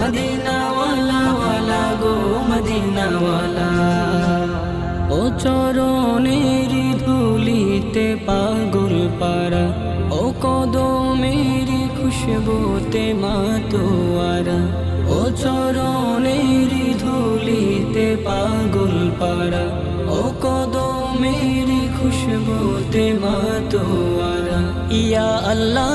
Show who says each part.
Speaker 1: মদিনাওয়ালা ওয়ালা ও চরণের ধুলিতে পাগল পারা, ও কদমের খুশবুতে মাতোয়ারা। ও চরণের ধুলিতে পাগল পারা, ও কদমের খুশবুতে মাতোয়ারা। ইয়া আল্লাহ